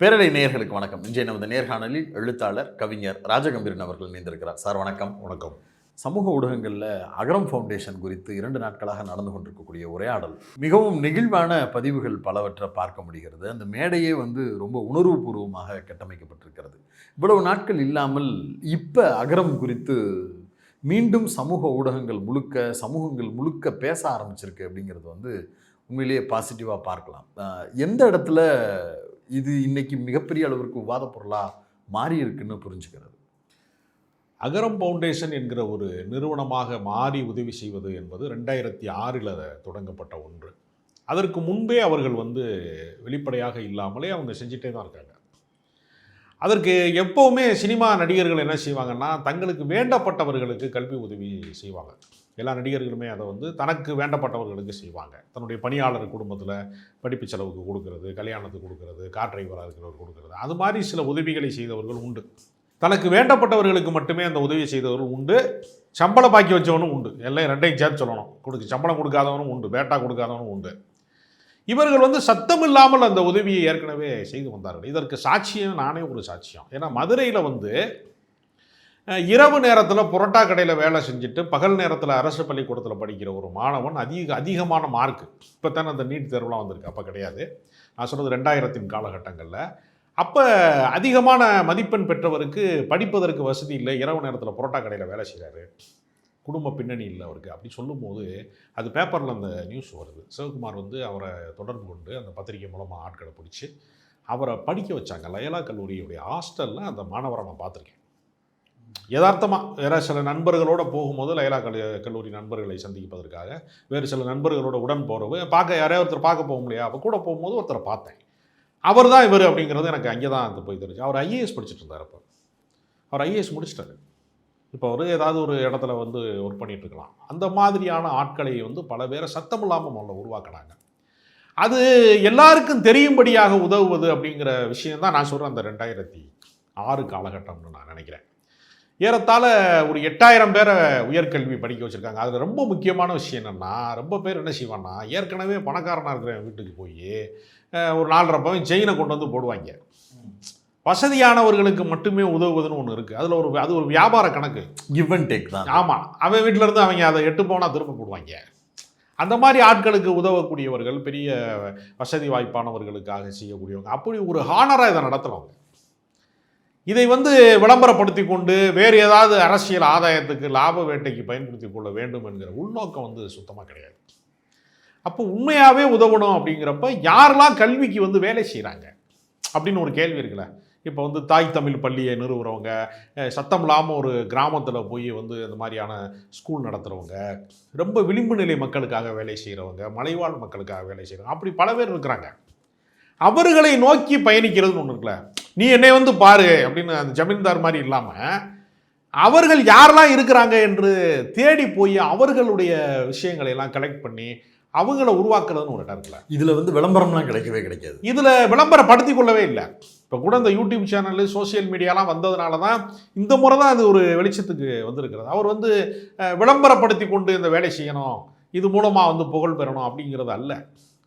பேரலை நேயர்களுக்கு வணக்கம். இன்றைய நமது நேர்காணலில் எழுத்தாளர் கவிஞர் ராஜகம்பீரன் அவர்கள் இணைந்திருக்கிறார். சார் வணக்கம். வணக்கம். சமூக ஊடகங்களில் அகரம் ஃபவுண்டேஷன் குறித்து இரண்டு நாட்களாக நடந்து கொண்டிருக்கக்கூடிய உரையாடல் மிகவும் நெகிழ்வான பதிவுகள் பலவற்றை பார்க்க முடிகிறது. அந்த மேடையே வந்து ரொம்ப உணர்வுபூர்வமாக கட்டமைக்கப்பட்டிருக்கிறது. இவ்வளவு நாட்கள் இல்லாமல் இப்போ அகரம் குறித்து மீண்டும் சமூக ஊடகங்கள் முழுக்க சமூகங்கள் முழுக்க பேச ஆரம்பிச்சிருக்கு அப்படிங்கிறது வந்து உண்மையிலேயே பாசிட்டிவாக பார்க்கலாம். எந்த இடத்துல இது இன்னைக்கு மிகப்பெரிய அளவிற்கு விவாத பொருளாக மாறி இருக்குன்னு புரிஞ்சுக்கிறது. அகரம் ஃபவுண்டேஷன் என்கிற ஒரு நிறுவனமாக மாறி உதவி செய்வது என்பது ரெண்டாயிரத்தி ஆறில் தொடங்கப்பட்ட ஒன்று. அதற்கு முன்பே அவர்கள் வந்து வெளிப்படையாக இல்லாமலே அவங்க செஞ்சிட்டே தான் இருக்காங்க. அதற்கு எப்போவுமே சினிமா நடிகர்கள் என்ன செய்வாங்கன்னா தங்களுக்கு வேண்டப்பட்டவர்களுக்கு கல்வி உதவி செய்வாங்க. எல்லா நடிகர்களுமே அதை வந்து தனக்கு வேண்டப்பட்டவர்களுக்கு செய்வாங்க. தன்னுடைய பணியாளர் குடும்பத்தில் படிப்பு செலவுக்கு கொடுக்கறது கல்யாணத்துக்கு கொடுக்கறது கார் டிரைவராக இருக்கிறவர் கொடுக்கறது. அது மாதிரி சில உதவிகளை செய்தவர்கள் உண்டு. தனக்கு வேண்டப்பட்டவர்களுக்கு மட்டுமே அந்த உதவி செய்தவர்கள் உண்டு. சம்பளம் பாக்கி வச்சவனும் உண்டு. எல்லாம் ரெண்டையும் சேர்த்து சொல்லணும். கொடுக்கு சம்பளம் கொடுக்காதவனும் உண்டு. பேட்டா கொடுக்காதவனும் உண்டு. இவர்கள் வந்து சத்தம் இல்லாமல் அந்த உதவியை ஏற்கனவே செய்து வந்தார்கள். இதற்கு சாட்சியம் நானே ஒரு சாட்சியம். ஏன்னா மதுரையில் வந்து இரவு நேரத்தில் புரோட்டா கடையில் வேலை செஞ்சுட்டு பகல் நேரத்தில் அரசு பள்ளிக்கூடத்தில் படிக்கிற ஒரு மாணவன் அதிக அதிகமான மார்க்கு இப்போ தானே அந்த நீட் தேர்வுலாம் வந்திருக்கு. அப்போ கிடையாது. நான் சொல்கிறது ரெண்டாயிரத்தின் காலகட்டங்களில். அப்போ அதிகமான மதிப்பெண் பெற்றவருக்கு படிப்பதற்கு வசதி இல்லை. இரவு நேரத்தில் புரோட்டா கடையில் வேலை செய்கிறாரு குடும்ப பின்னணி இல்லை அவருக்கு. அப்படி சொல்லும்போது அது பேப்பரில் அந்த நியூஸ் வருது. சிவகுமார் வந்து அவரை தொடர்பு கொண்டு அந்த பத்திரிகை மூலமாக ஆட்களை பிடிச்சி அவரை படிக்க வச்சாங்க. லயலா கல்லூரியுடைய ஹாஸ்டலில் அந்த மாணவரை நான் பார்த்துருக்கேன். யதார்த்தமாக வேற சில நண்பர்களோடு போகும்போது லைலா கல் கல்லூரி நண்பர்களை சந்திப்பதற்காக வேறு சில நண்பர்களோட உடன் போகிறவு பார்க்க யாரையா ஒருத்தர் பார்க்க போக முடியாது அப்போ கூட போகும்போது ஒருத்தரை பார்த்தேன். அவர் தான் இவர் அப்படிங்கிறது எனக்கு அங்கே தான் அது போய் தெரிஞ்சு அவர் ஐஏஎஸ் படிச்சுட்டு இருந்தார் அப்போ. அவர் ஐஏஎஸ் முடிச்சிட்டாரு. இப்போ அவர் ஏதாவது ஒரு இடத்துல வந்து ஒர்க் பண்ணிட்டு இருக்கலாம். அந்த மாதிரியான ஆட்களை வந்து பல பேரை சத்தம் இல்லாமல் முதல்ல உருவாக்குனாங்க. அது எல்லாருக்கும் தெரியும்படியாக உதவுவது அப்படிங்கிற விஷயம் தான் நான் சொல்கிறேன் அந்த ரெண்டாயிரத்தி ஆறு காலகட்டம்னு நான் நினைக்கிறேன். ஏறத்தாழ ஒரு எட்டாயிரம் பேரை உயர்கல்வி படிக்க வச்சுருக்காங்க. அதில் ரொம்ப முக்கியமான விஷயம் என்னென்னா ரொம்ப பேர் என்ன செய்வான்னா ஏற்கனவே பணக்காரனாக இருக்கிற வீட்டுக்கு போய் ஒரு நாலரை பவன் செயினை கொண்டு வந்து போடுவாங்க. வசதியானவர்களுக்கு மட்டுமே உதவுவதுன்னு ஒன்று இருக்குது அதில் ஒரு அது ஒரு வியாபார கணக்கு. கிவ் அண்ட் டேக் தான். ஆமாம் அவன் வீட்டில் இருந்து அவங்க அதை எட்டு போனால் திரும்ப போடுவாங்க. அந்த மாதிரி ஆட்களுக்கு உதவக்கூடியவர்கள் பெரிய வசதி வாய்ப்பானவர்களுக்காக செய்யக்கூடியவங்க அப்படி ஒரு ஹானராக இதை நடத்துகிறவங்க இதை வந்து விளம்பரப்படுத்தி கொண்டு வேறு ஏதாவது அரசியல் ஆதாயத்துக்கு லாப வேட்டைக்கு பயன்படுத்தி கொள்ள வேண்டும் என்கிற உள்நோக்கம் வந்து சுத்தமாக கிடையாது. அப்போ உண்மையாகவே உதவணும் அப்படிங்கிறப்ப யாரெல்லாம் கல்விக்கு வந்து வேலை செய்கிறாங்க அப்படின்னு ஒரு கேள்வி இருக்குல்ல. இப்போ வந்து தாய் தமிழ் பள்ளியை நிறுவுறவங்க சத்தம் இல்லாமல் ஒரு கிராமத்தில் போய் வந்து இந்த மாதிரியான ஸ்கூல் நடத்துகிறவங்க ரொம்ப விளிம்பு நிலை மக்களுக்காக வேலை செய்கிறவங்க மலைவாழ் மக்களுக்காக வேலை செய்கிறவங்க அப்படி பல பேர் இருக்கிறாங்க. அவர்களை நோக்கி பயணிக்கிறதுன்னு ஒன்று இருக்குல்ல. நீ என்னை வந்து பாரு அப்படின்னு அந்த ஜமீன்தார் மாதிரி இல்லாமல் அவர்கள் யாரெல்லாம் இருக்கிறாங்க என்று தேடி போய் அவர்களுடைய விஷயங்களை எல்லாம் கலெக்ட் பண்ணி அவங்கள உருவாக்குறதுன்னு ஒரு இடம் இருக்குல்ல. இதுல வந்து விளம்பரம்லாம் கிடைக்கவே கிடைக்காது. இதில் விளம்பரப்படுத்தி கொள்ளவே இல்லை. இப்போ கூட இந்த யூடியூப் சேனலு சோஷியல் மீடியாலாம் வந்ததுனால தான் இந்த முறை தான் அது ஒரு வெளிச்சத்துக்கு வந்திருக்கிறது. அவர் வந்து விளம்பரப்படுத்தி கொண்டு இந்த வேலை செய்யணும். இது மூலமாக வந்து புகழ் பெறணும் அப்படிங்கிறது அல்ல.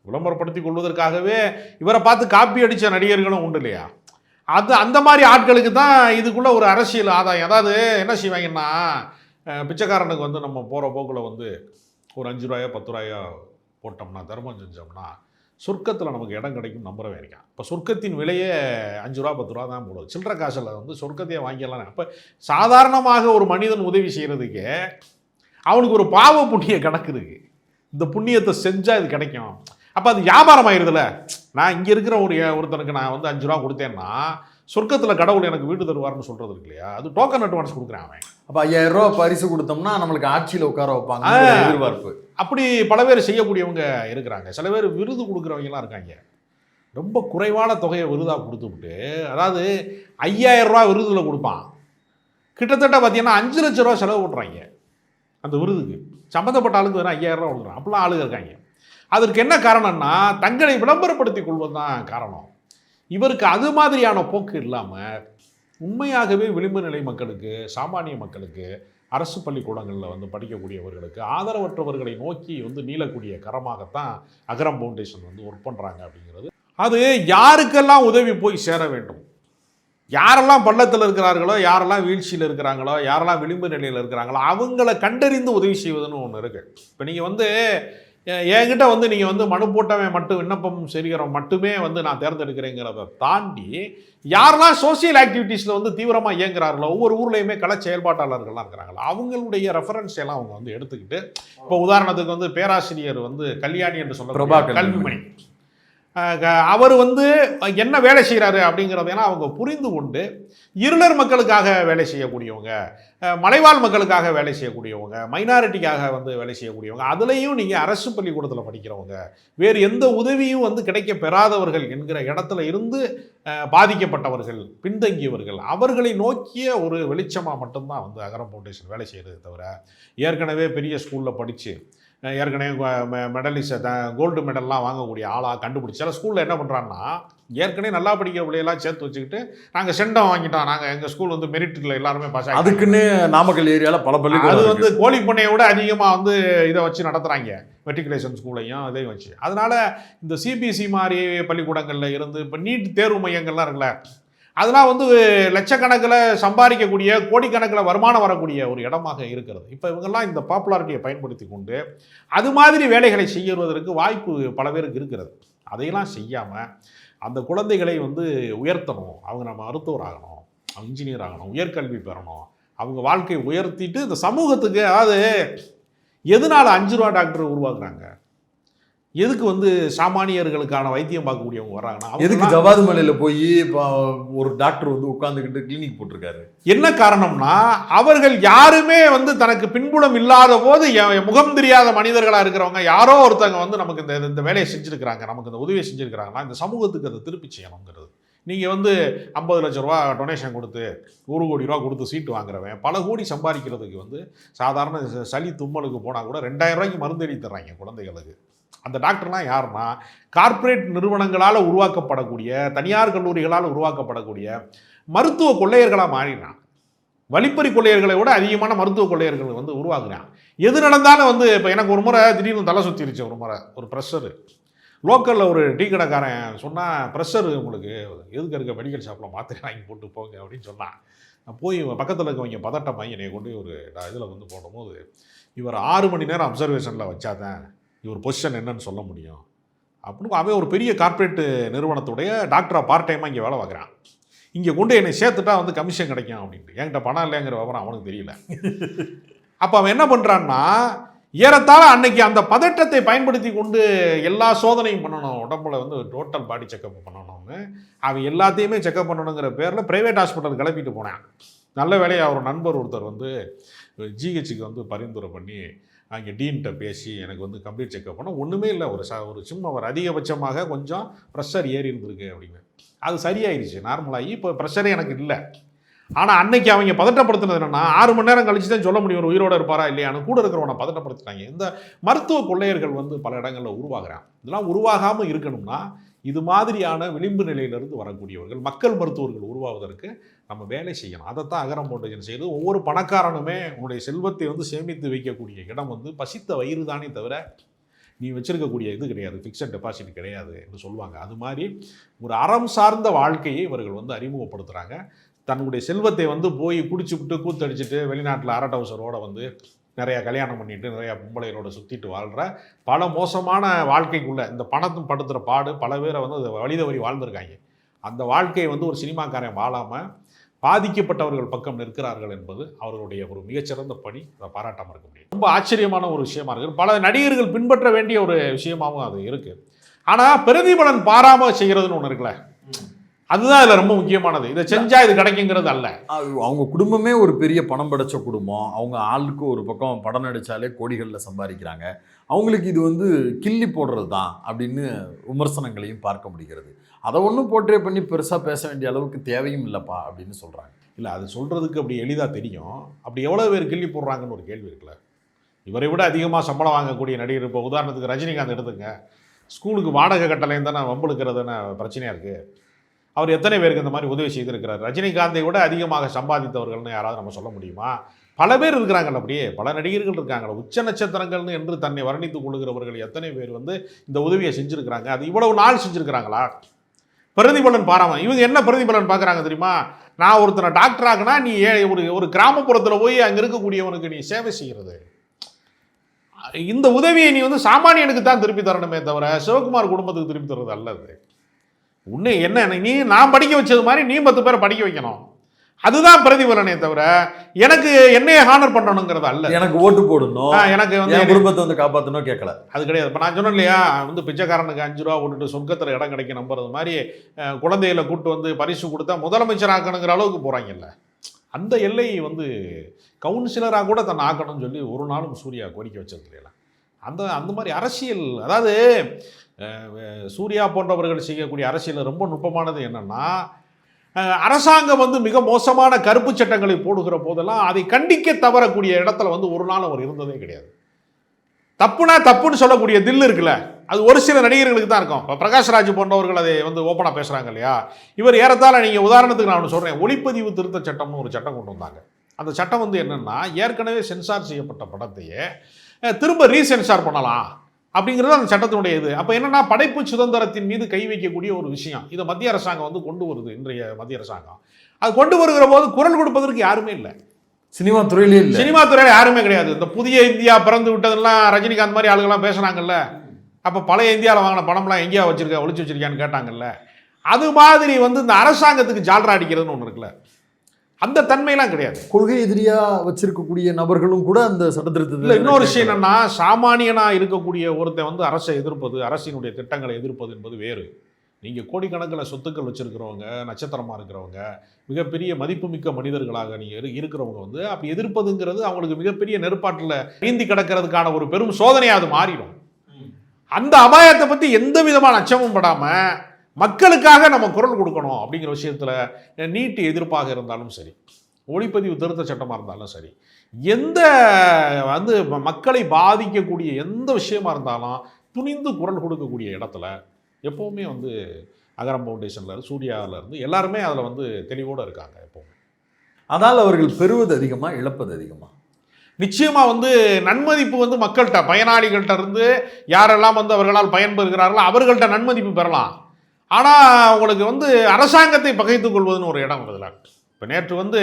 விளம்பரப்படுத்தி கொள்வதற்காகவே இவரை பார்த்து காப்பி அடித்த நடிகர்களும் உண்டு இல்லையா? அது அந்த மாதிரி ஆட்களுக்கு தான் இதுக்குள்ளே ஒரு அரசியல் ஆதாயம். அதாவது என்ன செய்வாங்கன்னா பிச்சைக்காரனுக்கு வந்து நம்ம போகிற போக்கில் வந்து ஒரு அஞ்சு ரூபாயோ பத்து ரூபாயோ போட்டோம்னா தர்மம் செஞ்சோம்னா சொர்க்கத்தில் நமக்கு இடம் கிடைக்கும் நம்புறவே இருக்கான். இப்போ சொர்க்கத்தின் விலையே அஞ்சு ரூபா பத்து ரூபா தான் போடுது. சில்லற காசில் வந்து சொர்க்கத்தையே வாங்கிடலாம். அப்போ சாதாரணமாக ஒரு மனிதன் உதவி செய்கிறதுக்கு அவனுக்கு ஒரு பாவ புண்ணிய கணக்கு இருக்குது இந்த புண்ணியத்தை செஞ்சால் இது கிடைக்கும். அப்போ அது வியாபாரம் ஆயிருதுல நான் இங்கே இருக்கிற ஒரு ஒருத்தனுக்கு நான் வந்து அஞ்சு ரூபா கொடுத்தேன்னா சொர்க்கத்தில் கடவுள் எனக்கு வீடு தருவார்னு சொல்கிறது இருக்கு இல்லையா? அது டோக்கன் அட்வான்ஸ் கொடுக்குறேன் அவன். அப்ப ஐயாயிரம் ரூபாய் பரிசு கொடுத்தோம்னா நம்மளுக்கு ஆட்சியில உட்கார வைப்பாங்க. எதிர்பார்ப்பு. அப்படி பல பேர் செய்யக்கூடியவங்க இருக்கிறாங்க. சில பேர் விருது கொடுக்குறவங்கலாம் இருக்காங்க. ரொம்ப குறைவான தொகையை விருதாக கொடுத்துவிட்டு அதாவது ஐயாயிரம் ரூபா விருதுல கொடுப்பான். கிட்டத்தட்ட பார்த்தீங்கன்னா அஞ்சு லட்ச ரூபா செலவு பண்ணுறாங்க அந்த விருதுக்கு. சம்மந்தப்பட்ட ஆளுக்கு வேறு ஐயாயிரம் ரூபா கொடுக்குறான். அப்படிலாம் ஆளுங்க இருக்காங்க. அதற்கு என்ன காரணம்னா தங்களை விளம்பரப்படுத்திக் கொள்வது தான் காரணம். இவருக்கு அது மாதிரியான போக்கு இல்லாமல் உண்மையாகவே விளிம்பு நிலை மக்களுக்கு சாமானிய மக்களுக்கு அரசு பள்ளிக்கூடங்களில் வந்து படிக்கக்கூடியவர்களுக்கு ஆதரவற்றவர்களை நோக்கி வந்து நீளக்கூடிய கரமாகத்தான் அகரம் ஃபவுண்டேஷன் வந்து ஒர்க் பண்ணுறாங்க அப்படிங்கிறது. அது யாருக்கெல்லாம் உதவி போய் சேர வேண்டும்? யாரெல்லாம் பள்ளத்தில் இருக்கிறார்களோ யாரெல்லாம் வீழ்ச்சியில் இருக்கிறாங்களோ யாரெல்லாம் விளிம்பு நிலையில் இருக்கிறாங்களோ அவங்கள கண்டறிந்து உதவி செய்வதுன்னு ஒன்று இருக்குது இப்போ நீங்கள் வந்து என்கிட்ட வந்து நீங்கள் வந்து மனு போட்டவன் மட்டும் விண்ணப்பம் செய்கிறவன் மட்டுமே வந்து நான் தேர்ந்தெடுக்கிறேங்கிறத தாண்டி யாரெல்லாம் சோஷியல் ஆக்டிவிட்டீஸில் வந்து தீவிரமாக இயங்குறார்களோ ஒவ்வொரு ஊர்லேயுமே கள செயல்பாட்டாளர்கள்லாம் இருக்கிறாங்களோ அவங்களுடைய ரெஃபரன்ஸ் எல்லாம் அவங்க வந்து எடுத்துக்கிட்டு இப்போ உதாரணத்துக்கு வந்து பேராசிரியர் வந்து கல்யாணி என்று சொல்ல. கல்விமணி அவர் வந்து என்ன வேலை செய்கிறாரு அப்படிங்கிறதையெல்லாம் அவங்க புரிந்து கொண்டு இருளர் மக்களுக்காக வேலை செய்யக்கூடியவங்க மலைவாழ் மக்களுக்காக வேலை செய்யக்கூடியவங்க மைனாரிட்டிக்காக வந்து வேலை செய்யக்கூடியவங்க அதுலேயும் நீங்கள் அரசு பள்ளிக்கூடத்தில் படிக்கிறவங்க வேறு எந்த உதவியும் வந்து கிடைக்க பெறாதவர்கள் என்கிற இடத்துல இருந்து பாதிக்கப்பட்டவர்கள் பின்தங்கியவர்கள் அவர்களை நோக்கிய ஒரு வெளிச்சமாக மட்டும்தான் வந்து அகரம் ஃபவுண்டேஷன் வேலை செய்கிறது தவிர ஏற்கனவே பெரிய ஸ்கூலில் படித்து ஏற்கனவே மெடலிஸ்ட் கோல்டு மெடல்லாம் வாங்கக்கூடிய ஆளாக கண்டுபிடிச்சி சில ஸ்கூலில் என்ன பண்ணுறான்னா ஏற்கனவே நல்லா படிக்கிற பிள்ளையெல்லாம் சேர்த்து வச்சுக்கிட்டு நாங்கள் செண்டம் வாங்கிட்டோம். நாங்கள் எங்கள் ஸ்கூல் வந்து மெரிட்டில் எல்லாருமே பாஸ் ஆகி அதுக்குன்னு நாமக்கல் ஏரியால பல அது பள்ளிக்கூடம் வந்து. கோழி பண்ணையை விட அதிகமாக வந்து இதை வச்சு நடத்துகிறாங்க மெட்ரிகுலேஷன் ஸ்கூலையும் இதையும் வச்சு. அதனால இந்த சிபிஎஸ்சி மாதிரி பள்ளிக்கூடங்களில் இருந்து இப்போ நீட் தேர்வு மையங்கள்லாம் இருக்குல்ல அதெல்லாம் வந்து லட்சக்கணக்கில் சம்பாதிக்கக்கூடிய கோடிக்கணக்கில் வருமானம் வரக்கூடிய ஒரு இடமாக இருக்கிறது. இப்போ இவங்கெல்லாம் இந்த பாப்புலாரிட்டியை பயன்படுத்தி கொண்டு அது மாதிரி வேலைகளை செய்யறதற்கு வாய்ப்பு பல பேருக்கு இருக்கிறது. அதையெல்லாம் செய்யாமல் அந்த குழந்தைகளை வந்து உயர்த்தணும். அவங்க நம்ம மருத்துவர் ஆகணும் இன்ஜினியர் ஆகணும் உயர்கல்வி பெறணும். அவங்க வாழ்க்கையை உயர்த்திட்டு இந்த சமூகத்துக்கு அதாவது எதனால் அஞ்சு ரூபா டாக்டர் உருவாக்குறாங்க? எதுக்கு வந்து சாமானியர்களுக்கான வைத்தியம் பார்க்கக்கூடியவங்க வர்றாங்கன்னா எதுக்கு ஜவாது மலையில போய் இப்போ ஒரு டாக்டர் வந்து உட்கார்ந்துக்கிட்டு கிளினிக் போட்டிருக்காரு? என்ன காரணம்னா அவர்கள் யாருமே வந்து தனக்கு பின்புலம் இல்லாத போது முகம் தெரியாத மனிதர்களாக இருக்கிறவங்க யாரோ ஒருத்தவங்க வந்து நமக்கு இந்த இந்த வேலையை செஞ்சுருக்கிறாங்க நமக்கு இந்த உதவியை செஞ்சுருக்கிறாங்கன்னா இந்த சமூகத்துக்கு அதை திருப்பி செய்யணுங்கிறது. நீங்கள் வந்து ஐம்பது லட்ச ரூபா டொனேஷன் கொடுத்து ஒரு கோடி ரூபா கொடுத்து சீட்டு வாங்குறவன் பல கோடி சம்பாதிக்கிறதுக்கு வந்து சாதாரண சளி தும்மலுக்கு போனால் கூட ரெண்டாயிரம் ரூபாய்க்கு மருந்து எழுதி தர்றாங்க குழந்தைகளுக்கு. அந்த டாக்டர்லாம் யாருன்னா கார்ப்பரேட் நிறுவனங்களால் உருவாக்கப்படக்கூடிய தனியார் கல்லூரிகளால் உருவாக்கப்படக்கூடிய மருத்துவ கொள்ளையர்களாக மாறினான் வழிப்பறி கொள்ளையர்களை விட அதிகமான மருத்துவ கொள்ளையர்கள் வந்து உருவாக்குறான். எது நடந்தாலும் வந்து இப்போ எனக்கு ஒரு முறை திடீர்னு தலை சுற்றிருச்சு ஒரு முறை ஒரு ப்ரெஷரு லோக்கலில் ஒரு டீ கடைக்காரன் சொன்னால் ப்ரெஷர் உங்களுக்கு எதுக்கு இருக்க? மெடிக்கல் ஷாப்பில் மாத்திரை வாங்கி போட்டு போங்க அப்படின்னு சொன்னான். போய் பக்கத்தில் இருக்கவங்க பதட்டமாகி என்னை கொண்டு ஒரு இதில் வந்து போடும்போது இவர் ஆறு மணி நேரம் அப்சர்வேஷனில் வச்சாதான் இவர் பொசிஷன் என்னன்னு சொல்ல முடியும். அப்படின்னு அவன் ஒரு பெரிய கார்ப்பரேட் நிறுவனத்துடைய டாக்டராக பார்ட் டைமாக இங்கே வேலை பார்க்குறான். இங்கே கொண்டு என்னை சேர்த்துட்டா வந்து கமிஷன் கிடைக்கும் அப்படின்ட்டு. என்கிட்ட பணம் இல்லைங்கிற விவரம் அவனுக்கு தெரியல. அப்போ அவன் என்ன பண்ணுறான்னா ஏறத்தாழ அன்னைக்கு அந்த பதட்டத்தை பயன்படுத்தி கொண்டு எல்லா சோதனையும் பண்ணணும். உடம்புல வந்து டோட்டல் பாடி செக்கப் பண்ணணும்னு. அவன் எல்லாத்தையுமே செக்கப் பண்ணணுங்கிற பேரில் ப்ரைவேட் ஹாஸ்பிட்டல் கிளப்பிட்டு போனான். நல்ல வேலையை அவர் நண்பர் ஒருத்தர் வந்து ஜிஹெச்சுக்கு வந்து பரிந்துரை பண்ணி அங்கே டீன்கிட்ட பேசி எனக்கு வந்து கம்ப்ளீட் செக்அப் பண்ணால் ஒன்றுமே இல்லை. ஒரு ச ஒரு சும்மா ஒரு அதிகபட்சமாக கொஞ்சம் ப்ரெஷர் ஏறி இருந்திருக்கு அப்படின்னு. அது சரியாயிருச்சு. நார்மலாகி இப்போ ப்ரெஷரே எனக்கு இல்லை. ஆனால் அன்னைக்கு அவங்க பதட்டப்படுத்தினது என்னன்னா ஆறு மணி நேரம் கழிச்சு தான் சொல்ல முடியும். ஒரு உயிரோட இருப்பாரா இல்லையான்னு. கூட இருக்கிறவனை பதட்டப்படுத்தினாங்க இந்த மருத்துவ கொள்ளையர்கள் வந்து பல இடங்களில் உருவாகிறான் இதெல்லாம் உருவாகாமல் இருக்கணும்னா இது மாதிரியான விளிம்பு நிலையிலிருந்து வரக்கூடியவர்கள் மக்கள் மருத்துவர்கள் உருவாவதற்கு நம்ம வேலை செய்யணும். அதைத்தான் அகரம் பவுண்டேஷன் செய்யுது ஒவ்வொரு பணக்காரனுமே உன்னுடைய செல்வத்தை வந்து சேமித்து வைக்கக்கூடிய இடம் வந்து பசித்த வயிறு தானே தவிர நீ வச்சிருக்கக்கூடிய இது கிடையாது. ஃபிக்ஸட் டெபாசிட் கிடையாது என்று சொல்லுவாங்க. அது மாதிரி ஒரு அறம் சார்ந்த வாழ்க்கையை இவர்கள் வந்து அறிமுகப்படுத்துகிறாங்க தன்னுடைய செல்வத்தை வந்து போய் குடிச்சுவிட்டு கூத்தடிச்சிட்டு வெளிநாட்டில் அரட் வந்து நிறையா கல்யாணம் பண்ணிட்டு நிறையா பொம்பளைகளோட சுற்றிட்டு வாழ்கிற பல மோசமான வாழ்க்கைக்குள்ளே இந்த பணத்தும் படுத்துகிற பாடு பல பேரை வந்து அது வழி தவறி வாழ்ந்திருக்காங்க. அந்த வாழ்க்கையை வந்து ஒரு சினிமாக்காரன் வாழாமல் பாதிக்கப்பட்டவர்கள் பக்கம் நிற்கிறார்கள் என்பது அவர்களுடைய ஒரு மிகச்சிறந்த பணி. அதை பாராட்டாமல் இருக்க முடியும் ரொம்ப ஆச்சரியமான ஒரு விஷயமா இருக்குது. பல நடிகர்கள் பின்பற்ற வேண்டிய ஒரு விஷயமாகவும் அது இருக்குது ஆனால் பிரதிபலன் பாராமல் செய்கிறதுன்னு ஒன்று இருக்குல்ல. அதுதான் இதில் ரொம்ப முக்கியமானது. இதை செஞ்சா இது கிடைக்குங்கிறது அல்ல. அவங்க குடும்பமே ஒரு பெரிய பணம் படைச்ச குடும்பம். அவங்க ஆளுக்கு ஒரு பக்கம் படம் நடிச்சாலே கோடிகளில் சம்பாதிக்கிறாங்க. அவங்களுக்கு இது வந்து கிள்ளி போடுறது தான் அப்படின்னு விமர்சனங்களையும் பார்க்க முடிகிறது. அதை ஒன்றும் போர்ட்ரே பண்ணி பெருசாக பேச வேண்டிய அளவுக்கு தேவையும் இல்லைப்பா அப்படின்னு சொல்கிறாங்க இல்லை அது சொல்கிறதுக்கு அப்படி எளிதாக தெரியும். அப்படி எவ்வளோ பேர் கிள்ளி போடுறாங்கன்னு ஒரு கேள்வி இருக்குல்ல. இவரை விட அதிகமாக சம்பளம் வாங்கக்கூடிய நடிகர் இப்போ உதாரணத்துக்கு ரஜினிகாந்த் எடுத்துங்க ஸ்கூலுக்கு வாடகை கட்டளையும் தானே வம்புழுக்கிறதுன்னு பிரச்சனையாக இருக்குது அவர் எத்தனை பேருக்கு இந்த மாதிரி உதவி செய்திருக்கிறார்? ரஜினிகாந்தை விட அதிகமாக சம்பாதித்தவர்கள்னு யாராவது நம்ம சொல்ல முடியுமா? பல பேர் இருக்கிறாங்கல்ல அப்படியே. பல நடிகர்கள் இருக்காங்கள உச்ச நட்சத்திரங்கள்னு என்று தன்னை வர்ணித்துக் கொள்கிறவர்கள் எத்தனை பேர் வந்து இந்த உதவியை செஞ்சுருக்கிறாங்க? அது இவ்வளவு நாள் செஞ்சுருக்கிறாங்களா? பிரதிபலன் பாராமல் இவங்க என்ன பிரதிபலன் பார்க்குறாங்க தெரியுமா? நான் ஒருத்தனை டாக்டர் ஆகுனா நீ ஏ- ஒரு ஒரு கிராமப்புறத்தில் போய் அங்கே இருக்கக்கூடியவனுக்கு நீ சேவை செய்கிறது இந்த உதவியை நீ வந்து சாமானியனுக்கு தான் திருப்பி தரணுமே தவிர சிவகுமார் குடும்பத்துக்கு திருப்பி தர்றது அல்லது உன்னை என்ன நீ நான் படிக்க வச்சது மாதிரி நீ பத்து பேரை படிக்க வைக்கணும். அதுதான் பிரதிபலனே தவிர எனக்கு என்னைய ஹானர் பண்ணணுங்கிறது அல்ல. எனக்கு ஓட்டு போடணும். எனக்கு வந்து குடும்பத்தை வந்து காப்பாற்றணும் கேட்கல. அது கிடையாது. இப்போ நான் சொன்னேன் இல்லையா வந்து பிச்சைக்காரனுக்கு அஞ்சு ரூபா விட்டுட்டு சொர்க்கத்தில் இடம் கிடைக்க நம்புறது மாதிரி குழந்தைகளை கூட்டு வந்து பரிசு கொடுத்தா முதலமைச்சர் ஆக்கணுங்கிற அளவுக்கு போகிறாங்கல்ல அந்த எல்லை வந்து கவுன்சிலராக கூட தன்னை ஆக்கணும்னு சொல்லி ஒரு நாளும் சூர்யா கோரிக்கை வச்சது இல்லையா அந்த அந்த மாதிரி அரசியல் அதாவது சூர்யா போன்றவர்கள் செய்யக்கூடிய அரசியல் ரொம்ப நுட்பமானது என்னென்னா அரசாங்கம் வந்து மிக மோசமான கருப்பு சட்டங்களை போடுகிற போதெல்லாம் அதை கண்டிக்க தவறக்கூடிய இடத்துல வந்து ஒரு நாள் அவர் இருந்ததே கிடையாது. தப்புனா தப்புன்னு சொல்லக்கூடிய தில் இருக்குல்ல அது ஒரு சில நடிகர்களுக்கு தான் இருக்கும். இப்போ பிரகாஷ்ராஜ் போன்றவர்கள் அதை வந்து ஓப்பனாக பேசுகிறாங்க இல்லையா? இவர் ஏறத்தாழ நீங்கள் உதாரணத்துக்கு நான் ஒன்று சொல்கிறேன் ஒளிப்பதிவு திருத்த சட்டம்னு ஒரு சட்டம் கொண்டு வந்தாங்க. அந்த சட்டம் வந்து என்னென்னா ஏற்கனவே சென்சார் செய்யப்பட்ட படத்தையே திரும்ப ரீசென்சார் பண்ணலாம். அப்படிங்கிறது அந்த சட்டத்தினுடைய இது. அப்போ என்னன்னா படைப்பு சுதந்திரத்தின் மீது கை வைக்கக்கூடிய ஒரு விஷயம். இதை மத்திய அரசாங்கம் வந்து கொண்டு வருது இன்றைய மத்திய அரசாங்கம். அது கொண்டு வருகிற போது குரல் கொடுப்பதற்கு யாருமே இல்லை. சினிமா துறையிலே இல்ல. சினிமா துறையில யாருமே கிடையாது. இந்த புதிய இந்தியா பிறந்து விட்டதெல்லாம் ரஜினிகாந்த் மாதிரி ஆளுங்கெல்லாம் பேசுனாங்கல்ல. அப்போ பழைய இந்தியாவில் வாங்கின பணம்லாம் எங்கேயா வச்சிருக்க ஒளிச்சு வச்சிருக்கியான்னு கேட்டாங்கல்ல. அது மாதிரி வந்து இந்த அரசாங்கத்துக்கு ஜால்ரா அடிக்கிறதுன்னு ஒன்று இருக்குல்ல. அந்த தன்மையெல்லாம் கிடையாது. கொள்கை எதிரியா வச்சிருக்கக்கூடிய நபர்களும் கூட அந்த சட்டத்திருத்தத்தில் இல்லை இன்னொரு விஷயம் என்னன்னா சாமானியனா இருக்கக்கூடிய ஒருத்தன் வந்து அரசை எதிர்ப்பது அரசினுடைய திட்டங்களை எதிர்ப்பது என்பது வேறு. நீங்கள் கோடிக்கணக்கில் சொத்துக்கள் வச்சிருக்கிறவங்க நட்சத்திரமா இருக்கிறவங்க மிகப்பெரிய மதிப்புமிக்க மனிதர்களாக நீங்கள் இரு இருக்கிறவங்க வந்து அப்படி எதிர்ப்பதுங்கிறது அவங்களுக்கு மிகப்பெரிய நெருப்பாட்டில் நீந்தி கிடக்கிறதுக்கான ஒரு பெரும் சோதனையாக அது மாறிடும். அந்த அபாயத்தை பற்றி எந்த விதமான அச்சமும் படாமல் மக்களுக்காக நம்ம குரல் கொடுக்கணும் அப்படிங்கிற விஷயத்தில் நீட்டு எதிர்ப்பாக இருந்தாலும் சரி ஒளிப்பதிவு திருத்த சட்டமாக இருந்தாலும் சரி எந்த வந்து மக்களை பாதிக்கக்கூடிய எந்த விஷயமா இருந்தாலும் துணிந்து குரல் கொடுக்கக்கூடிய இடத்துல எப்போவுமே வந்து அகரம் ஃபவுண்டேஷனில் சூர்யாவில் இருந்து எல்லாருமே அதில் வந்து தெளிவோடு இருக்காங்க எப்போவுமே. அதனால் அவர்கள் பெறுவது அதிகமா இழப்பது அதிகமா? நிச்சயமா வந்து நன்மதிப்பு வந்து மக்கள்கிட்ட பயனாளிகள்கிட்ட இருந்து யாரெல்லாம் வந்து அவர்களால் பயன்பெறுகிறார்களோ அவர்கள்ட்ட நன்மதிப்பு பெறலாம். ஆனால் உங்களுக்கு வந்து அரசாங்கத்தை பகைத்துக் கொள்வதுன்னு ஒரு இடம் வருதுல இப்போ நேற்று வந்து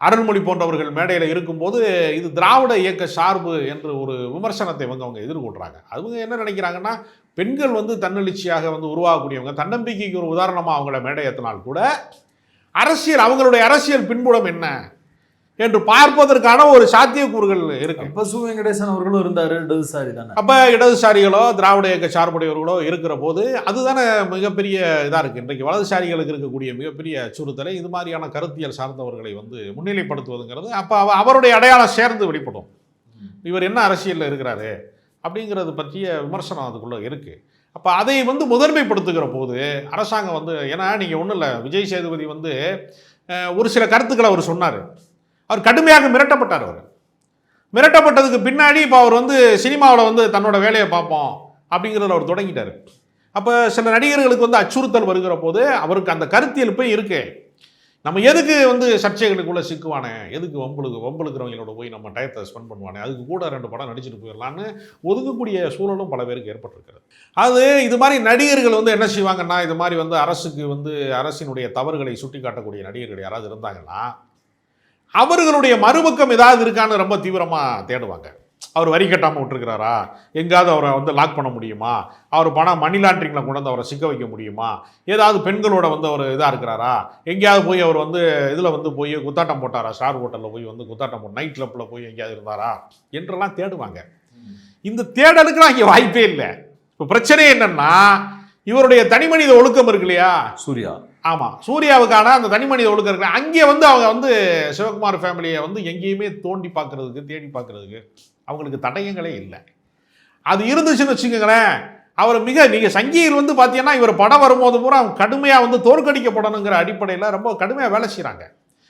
அருள்மொழி போன்றவர்கள் மேடையில் இருக்கும்போது இது திராவிட இயக்க சார்பு என்று ஒரு விமர்சனத்தை வந்து அவங்க எதிர்கொள்கிறாங்க அவங்க என்ன நினைக்கிறாங்கன்னா பெண்கள் வந்து தன்னெழுச்சியாக வந்து உருவாகக்கூடியவங்க. தன்னம்பிக்கைக்கு ஒரு உதாரணமாக அவங்கள மேடை ஏற்றினால் கூட அரசியல் அவங்களுடைய அரசியல் பின்புலம் என்ன? என்று பார்ப்பதற்கான ஒரு சாத்தியக்கூறுகள் இருக்கு. அப்ப சு வெங்கடேசன் அவர்களும் இருந்தாரு இடதுசாரி தானே. அப்ப இடதுசாரிகளோ திராவிட இயக்க சார்புடையவர்களோ இருக்கிற போது அதுதானே மிகப்பெரிய இதாக இருக்கு. இன்றைக்கு வலதுசாரிகளுக்கு இருக்கக்கூடிய மிகப்பெரிய அச்சுறுத்தலை இது மாதிரியான கருத்தியல் சார்ந்தவர்களை வந்து முன்னிலைப்படுத்துவதுங்கிறது அப்போ அவ அவருடைய அடையாளம் சேர்ந்து வெளிப்படும். இவர் என்ன அரசியலில் இருக்கிறாரு அப்படிங்கிறது பற்றிய விமர்சனம் அதுக்குள்ளே இருக்குது அப்போ அதை வந்து முதன்மைப்படுத்துகிற போது அரசாங்கம் வந்து ஏன்னா நீங்கள் ஒன்றும் இல்லை விஜய் சேதுபதி வந்து ஒரு சில கருத்துக்களை அவர் சொன்னார். அவர் கடுமையாக மிரட்டப்பட்டார் அவர். மிரட்டப்பட்டதுக்கு பின்னாடி இப்போ அவர் வந்து சினிமாவில் வந்து தன்னோட வேலையை பார்ப்போம் அப்படிங்கிறத அவர் தொடங்கிட்டார். அப்போ சில நடிகர்களுக்கு வந்து அச்சுறுத்தல் வருகிற போது அவருக்கு அந்த கருத்தியல் போய் இருக்கு. நம்ம எதுக்கு வந்து சர்ச்சைகளுக்குள்ளே சிக்குவானே? எதுக்கு வம்புழுக்கு வம்புழுக்கிறவங்களோட போய் நம்ம டயத்தை ஸ்பெண்ட் பண்ணுவானே? அதுக்கு கூட ரெண்டு படம் நடிச்சுட்டு போயிடலான்னு ஒதுக்கக்கூடிய சூழலும் பல பேருக்கு ஏற்பட்டிருக்கிறது. அது இது மாதிரி நடிகர்கள் வந்து என்ன செய்வாங்கன்னா இது மாதிரி வந்து அரசுக்கு வந்து அரசினுடைய தவறுகளை சுட்டி காட்டக்கூடிய நடிகர்கள் யாராவது இருந்தாங்கன்னா அவர்களுடைய மறுபக்கம் ஏதாவது இருக்கான்னு ரொம்ப தீவிரமாக தேடுவாங்க. அவர் வரி கட்டாமல் விட்டுருக்கிறாரா? எங்கேயாவது அவரை வந்து லாக் பண்ண முடியுமா? அவர் பணம் மணி லாண்ட்ரிங்கில் கொண்டு வந்து அவரை சிக்க வைக்க முடியுமா? ஏதாவது பெண்களோட வந்து அவர் இதாக இருக்கிறாரா? எங்கேயாவது போய் அவர் வந்து இதில் வந்து போய் குத்தாட்டம் போட்டாரா? ஸ்டார் ஹோட்டலில் போய் வந்து குத்தாட்டம் போட்டு நைட் கிளப்பில் போய் எங்கேயாவது இருந்தாரா? என்றெல்லாம் தேடுவாங்க. இந்த தேடலுக்குலாம் இங்கே வாய்ப்பே இல்லை. இப்போ பிரச்சனை என்னன்னா இவருடைய தனிமனித ஒழுக்கம் இருக்கு இல்லையா? சூர்யா. ஆமாம் சூர்யாவுக்கான அந்த தனிமனித ஒழுக்கம் இருக்கு. அங்கே வந்து அவங்க வந்து சிவகுமார் ஃபேமிலியை வந்து எங்கேயுமே தோண்டி பார்க்கறதுக்கு தேடி பார்க்கறதுக்கு அவங்களுக்கு தடயங்களே இல்லை. அது இருந்துச்சுன்னு வச்சுக்கோங்களேன் அவர் மிக நீங்கள் சங்கியில் வந்து பார்த்தீங்கன்னா இவர் படம் வரும்போது பூரா அவங்க கடுமையாக வந்து தோற்கடிக்கப்படணுங்கிற அடிப்படையில் ரொம்ப கடுமையாக வேலை செய்கிறாங்க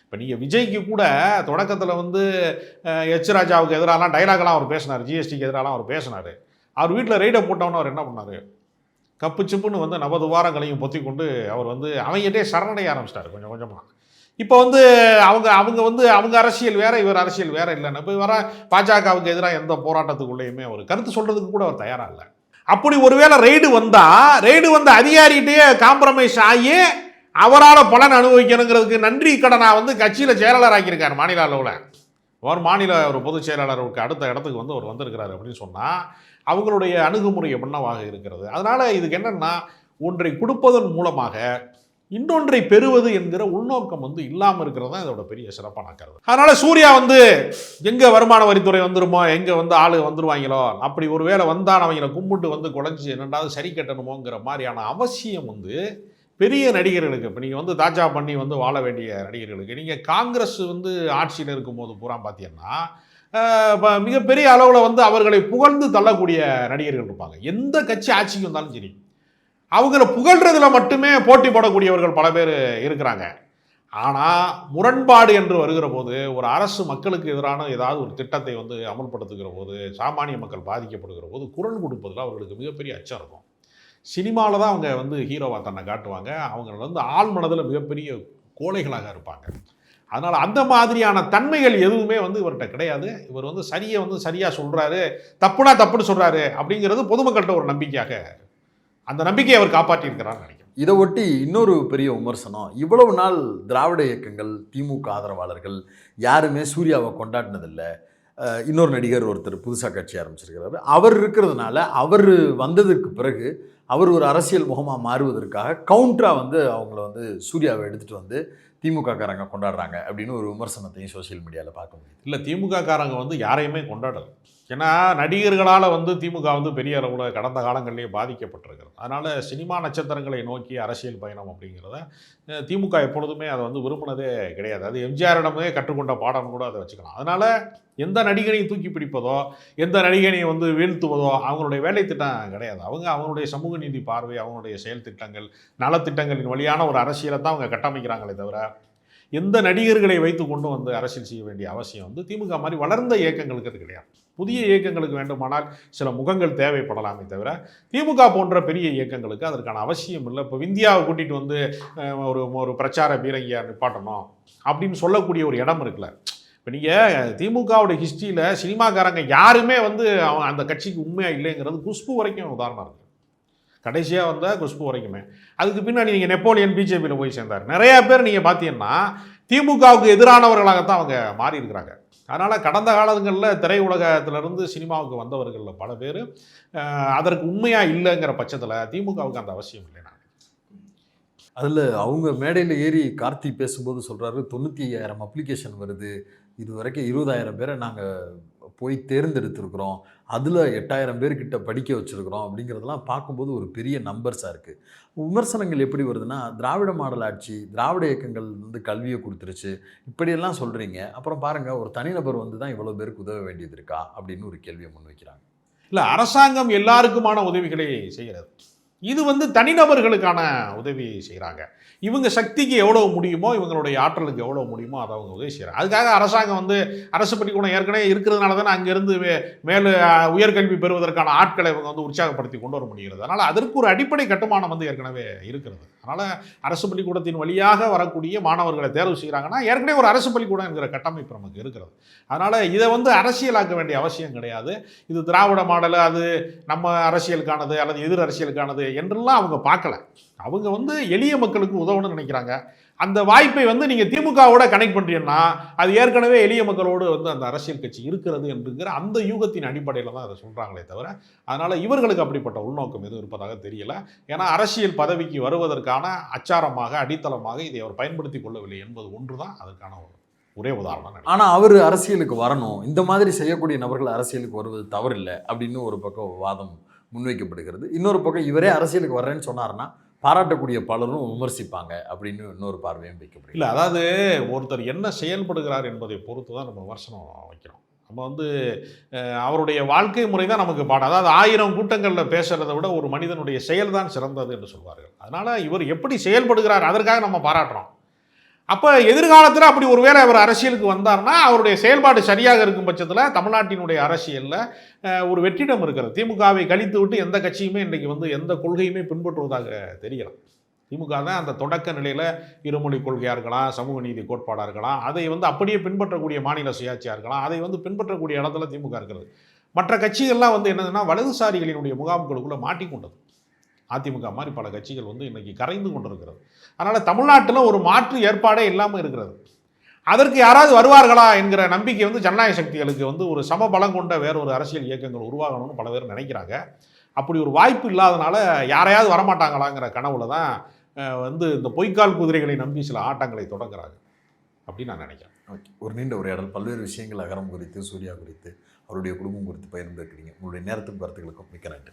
இப்போ நீங்கள் விஜய்க்கு கூட தொடக்கத்தில் வந்து எச் ராஜாவுக்கு எதிராலாம் டைலாக்லாம் அவர் பேசினார் ஜிஎஸ்டிக்கு எதிராலாம் அவர் பேசினார். அவர் வீட்டில் ரெய்டை போட்டவொன்னே அவர் என்ன பண்ணார்? கப்பு சிப்புன்னு வந்து நவதுவாரங்களையும் பொத்தி கொண்டு அவர் வந்து அவங்ககிட்டே சரணடைய ஆரம்பிச்சிட்டார் கொஞ்சம் கொஞ்சமாக இப்போ வந்து அவங்க அவங்க வந்து அவங்க அரசியல் வேற இவர் அரசியல் வேற இல்லைன்னு. இப்போ வர பாஜகவுக்கு எதிராக எந்த போராட்டத்துக்குள்ளேயுமே அவர் கருத்து சொல்றதுக்கு கூட அவர் தயாராக இல்லை. அப்படி ஒருவேளை ரெய்டு வந்தால் ரெய்டு வந்த அதிகாரிகிட்டே காம்ப்ரமைஸ் ஆகி அவரால் பலன் அனுபவிக்கணுங்கிறதுக்கு நன்றி கடனாக வந்து கட்சியில் செயலாளர் ஆக்கியிருக்கார் மாநில அளவில். அவர் மாநில ஒரு பொதுச் செயலாளருக்கு அடுத்த இடத்துக்கு வந்து அவர் வந்திருக்கிறாரு அப்படின்னு சொன்னால் அவங்களுடைய அணுகுமுறை என்னவாக இருக்கிறது. அதனால் இதுக்கு என்னென்னா ஒன்றை கொடுப்பதன் மூலமாக இன்னொன்றை பெறுவது என்கிற உள்நோக்கம் வந்து இல்லாமல் இருக்கிறது தான் இதோட பெரிய சிறப்பான கருது அதனால் சூர்யா வந்து எங்கே வருமான வரித்துறை வந்துருமோ? எங்கே வந்து ஆள் வந்துருவாங்களோ? அப்படி ஒரு வேளை வந்தான் அவங்கள கும்பிட்டு வந்து குழஞ்சி என்னண்டாவது சரி கட்டணுமோங்கிற மாதிரியான அவசியம் வந்து பெரிய நடிகர்களுக்கு இப்போ நீங்கள் வந்து தாஜா பண்ணி வந்து வாழ வேண்டிய நடிகர்களுக்கு நீங்கள் காங்கிரஸ் வந்து ஆட்சியில் இருக்கும்போது பூரா பார்த்தீங்கன்னா மிகப்பெரிய அளவில் வந்து அவர்களை புகழ்ந்து தள்ளக்கூடிய நடிகர்கள் இருப்பாங்க. எந்த கட்சி ஆட்சிக்கு வந்தாலும் சரி அவங்கள புகழ்றதுல மட்டுமே போட்டி போடக்கூடியவர்கள் பல பேர் இருக்கிறாங்க. ஆனால் முரண்பாடு என்று வருகிற போது ஒரு அரசு மக்களுக்கு எதிரான ஏதாவது ஒரு திட்டத்தை வந்து அமல்படுத்துகிற போது சாமானிய மக்கள் பாதிக்கப்படுகிற போது குரல் கொடுப்பதில் அவர்களுக்கு மிகப்பெரிய அச்சம் இருக்கும். சினிமாவில் தான் அவங்க வந்து ஹீரோவாக தன்னை காட்டுவாங்க. அவங்கள வந்து ஆள் மனதில் மிகப்பெரிய கோழைகளாக இருப்பாங்க. அதனால் அந்த மாதிரியான தன்மைகள் எதுவுமே வந்து இவர்கிட்ட கிடையாது. இவர் வந்து சரியை வந்து சரியாக சொல்கிறாரு தப்புனா தப்புன்னு சொல்கிறாரு அப்படிங்கிறது பொதுமக்கள்கிட்ட ஒரு நம்பிக்கையாக அந்த நம்பிக்கையை அவர் காப்பாற்றியிருக்கிறார்னு நினைக்கிறேன். இதை ஒட்டி இன்னொரு பெரிய விமர்சனம். இவ்வளவு நாள் திராவிட இயக்கங்கள் திமுக ஆதரவாளர்கள் யாருமே சூர்யாவை கொண்டாடினதில்லை. இன்னொரு நடிகர் ஒருத்தர் புதுசாக கட்சி ஆரம்பிச்சிருக்கிறாரு. அவர் இருக்கிறதுனால அவர் வந்ததற்கு பிறகு அவர் ஒரு அரசியல் முகமாக மாறுவதற்காக கவுண்டராக வந்து அவங்கள வந்து சூர்யாவை எடுத்துகிட்டு வந்து திமுக காரங்க கொண்டாடுறாங்க அப்படின்னு ஒரு விமர்சனத்தையும் சோஷியல் மீடியாவில் பார்க்க முடியுது. இல்லை திமுக காரங்க வந்து யாரையுமே கொண்டாடலை. ஏன்னா நடிகர்களால் வந்து திமுக வந்து பெரிய அளவில் கடந்த காலங்களிலேயே பாதிக்கப்பட்டிருக்கிறது. அதனால் சினிமா நட்சத்திரங்களை நோக்கி அரசியல் பயணம் அப்படிங்கிறத திமுக எப்பொழுதுமே அதை வந்து விரும்பினதே கிடையாது. அது எம்ஜிஆரிடமே கற்றுக்கொண்ட பாடம் கூட அதை வச்சுக்கலாம். அதனால் எந்த நடிகனையும் தூக்கி பிடிப்பதோ எந்த நடிகனையும் வந்து வீழ்த்துவதோ அவங்களுடைய வேலை திட்டம் கிடையாது. அவங்க அவங்களுடைய சமூக நீதி பார்வை அவங்களுடைய செயல் திட்டங்கள் நலத்திட்டங்களின் வழியான ஒரு அரசியலை தான் அவங்க கட்டமைக்கிறாங்களே தவிர எந்த நடிகர்களை வைத்து கொண்டு வந்து அரசியல் செய்ய வேண்டிய அவசியம் வந்து திமுக மாதிரி வளர்ந்த இயக்கங்களுக்கு அது கிடையாது. புதிய இயக்கங்களுக்கு வேண்டுமானால் சில முகங்கள் தேவைப்படலாமே தவிர திமுக போன்ற பெரிய இயக்கங்களுக்கு அதற்கான அவசியம் இல்லை. இப்போ இந்தியாவை கூட்டிகிட்டு வந்து ஒரு ஒரு பிரச்சார பீரங்கியை நிப்பாட்டணும் அப்படின்னு சொல்லக்கூடிய ஒரு இடம் இருக்குல்ல. இப்போ நீங்கள் திமுகவுடைய ஹிஸ்ட்ரியில் சினிமாக்காரங்க யாருமே வந்து அவன் அந்த கட்சிக்கு உண்மையாக இல்லைங்கிறது குஷ்பு வரைக்கும் உதாரணம் இருக்குது கடைசியாக வந்த குஷ்பு வரைக்குமே. அதுக்கு பின்னாடி நீங்கள் நெப்போலியன் பிஜேபியில் போய் சேர்ந்தார். நிறையா பேர் நீங்கள் பார்த்தீங்கன்னா திமுகவுக்கு எதிரானவர்களாகத்தான் அவங்க மாறி இருக்கிறாங்க அதனால் கடந்த காலங்களில் திரையுலகத்திலிருந்து சினிமாவுக்கு வந்தவர்களில் பல பேர் அதற்கு உண்மையாக இல்லைங்கிற பட்சத்தில் திமுகவுக்கு அந்த அவசியம் இல்லை நான். அதில் அவங்க மேடையில் ஏறி கார்த்தி பேசும்போது சொல்கிறாரு தொண்ணூற்றி ஐயாயிரம் அப்ளிகேஷன் வருது இது வரைக்கும் இருபதாயிரம் பேரை நாங்கள் போய் தேர்ந்தெடுத்திருக்கிறோம். அதில் எட்டாயிரம் பேர்கிட்ட படிக்க வச்சுருக்கிறோம் அப்படிங்கிறதெல்லாம் பார்க்கும்போது ஒரு பெரிய நம்பர்ஸாக இருக்குது விமர்சனங்கள் எப்படி வருதுன்னா திராவிட மாடல் ஆட்சி திராவிட இயக்கங்கள் வந்து கல்வியை கொடுத்துருச்சு. இப்படியெல்லாம் சொல்கிறீங்க அப்புறம் பாருங்கள் ஒரு தனிநபர் வந்து தான் இவ்வளோ பேருக்கு உதவ வேண்டியது இருக்கா? அப்படின்னு ஒரு கேள்வியை முன்வைக்கிறாங்க. இல்லை அரசாங்கம் எல்லாருக்குமான உதவிகளை செய்கிறது. இது வந்து தனிநபர்களுக்கான உதவி செய்கிறாங்க இவங்க சக்திக்கு எவ்வளோ முடியுமோ இவங்களுடைய ஆற்றலுக்கு எவ்வளோ முடியுமோ அதை அவங்க உதவி செய்கிறாங்க அதுக்காக அரசாங்கம் வந்து அரசு பள்ளிக்கூடம் ஏற்கனவே இருக்கிறதுனால தானே அங்கேருந்து மே மேலே உயர்கல்வி பெறுவதற்கான ஆட்களை இவங்க வந்து உற்சாகப்படுத்தி கொண்டு வர முடிகிறது. அதனால் அதற்கு ஒரு அடிப்படை கட்டுமானம் வந்து ஏற்கனவே இருக்கிறது. அதனால் அரசு பள்ளிக்கூடத்தின் வழியாக வரக்கூடிய மாணவர்களை தேர்வு செய்கிறாங்கன்னா ஏற்கனவே ஒரு அரசு பள்ளிக்கூடம் என்கிற கட்டமைப்பு நமக்கு இருக்கிறது. அதனால் இதை வந்து அரசியலாக்க வேண்டிய அவசியம் கிடையாது. இது திராவிட மாடல் அது நம்ம அரசியலுக்கானது அல்லது எதிர் அரசியலுக்கானது என்றெல்லாம் அவங்க பார்க்கல. அவங்க வந்து எளிய மக்களுக்கு உதவணும்னு நினைக்கிறாங்க. அந்த வாய்ப்பை வந்து நீங்கள் திமுகவோட கனெக்ட் பண்ணுறீங்கன்னா அது ஏற்கனவே எளிய மக்களோடு வந்து அந்த அரசியல் கட்சி இருக்கிறது என்றுங்கிற அந்த யூகத்தின் அடிப்படையில் தான் அதை சொல்கிறாங்களே தவிர அதனால் இவர்களுக்கு அப்படிப்பட்ட உள்நோக்கம் எதுவும் இருப்பதாக தெரியல. ஏன்னா அரசியல் பதவிக்கு வருவதற்கான அச்சாரமாக அடித்தளமாக இதை அவர் பயன்படுத்தி கொள்ளவில்லை என்பது ஒன்று தான் அதற்கான ஒரு ஒரே உதாரணம் ஆனால் அவர் அரசியலுக்கு வரணும். இந்த மாதிரி செய்யக்கூடிய நபர்கள் அரசியலுக்கு வருவது தவறில்லை அப்படின்னு ஒரு பக்கம் வாதம் முன்வைக்கப்படுகிறது. இன்னொரு பக்கம் இவரே அரசியலுக்கு வர்றேன்னு சொன்னார்னா பாராட்டக்கூடிய பலரும் விமர்சிப்பாங்க அப்படின்னு இன்னொரு பார்வையும் வைக்கப்படுகிறது. இல்லை அதாவது ஒருத்தர் என்ன செயல்படுகிறார் என்பதை பொறுத்து தான் நம்ம விமர்சனம் வைக்கிறோம். நம்ம வந்து அவருடைய வாழ்க்கை முறை தான் நமக்கு பாடம். அதாவது ஆயிரம் கூட்டங்களில் பேசுறதை விட ஒரு மனிதனுடைய செயல் தான் சிறந்தது என்று சொல்வார்கள். அதனால் இவர் எப்படி செயல்படுகிறார் அதற்காக நம்ம பாராட்டுறோம். அப்போ எதிர்காலத்தில் அப்படி ஒருவேளை அவர் அரசியலுக்கு வந்தார்னா அவருடைய செயல்பாடு சரியாக இருக்கும் பட்சத்தில் தமிழ்நாட்டினுடைய அரசியலில் ஒரு வெற்றிடம் இருக்கிறது. திமுகவை கழித்து விட்டு எந்த கட்சியுமே இன்றைக்கி வந்து எந்த கொள்கையுமே பின்பற்றுவதாக தெரியலாம் திமுக தான் அந்த தொடக்க நிலையில் இருமொழி கொள்கையாக இருக்கலாம் சமூக நீதி கோட்பாடாக இருக்கலாம் அதை வந்து அப்படியே பின்பற்றக்கூடிய மாநில சுயாட்சியாக இருக்கலாம் அதை வந்து பின்பற்றக்கூடிய இடத்துல திமுக இருக்கிறது. மற்ற கட்சிகள்லாம் வந்து என்னதுன்னா வலதுசாரிகளினுடைய முகாம்களுக்குள்ளே மாட்டிக்கொண்டது. அதிமுக மாதிரி பல கட்சிகள் வந்து இன்றைக்கி கரைந்து கொண்டிருக்கிறது. அதனால் தமிழ்நாட்டில் ஒரு மாற்று ஏற்பாடே இல்லாமல் இருக்கிறது. அதற்கு யாராவது வருவார்களா என்கிற நம்பிக்கை வந்து ஜனநாயக சக்திகளுக்கு வந்து ஒரு சம பலம் கொண்ட வேற ஒரு அரசியல் இயக்கங்கள் உருவாகணும்னு பல பேர் நினைக்கிறாங்க. அப்படி ஒரு வாய்ப்பு இல்லாதனால யாரையாவது வரமாட்டாங்களாங்கிற கனவுல தான் வந்து இந்த பொய்க்கால் குதிரைகளை நம்பி சில ஆட்டங்களை தொடங்குறாங்க. அப்படின்னு நான் நினைக்கிறேன். ஓகே. ஒரு நீண்ட உரையாடல். பல்வேறு விஷயங்கள் அகரம் குறித்து சூர்யா குறித்து அவருடைய குடும்பம் குறித்து பகிர்ந்திருக்கிறீங்க உங்களுடைய நேரத்துக்கும் கருத்துக்களுக்கும் மிக்க நன்றி.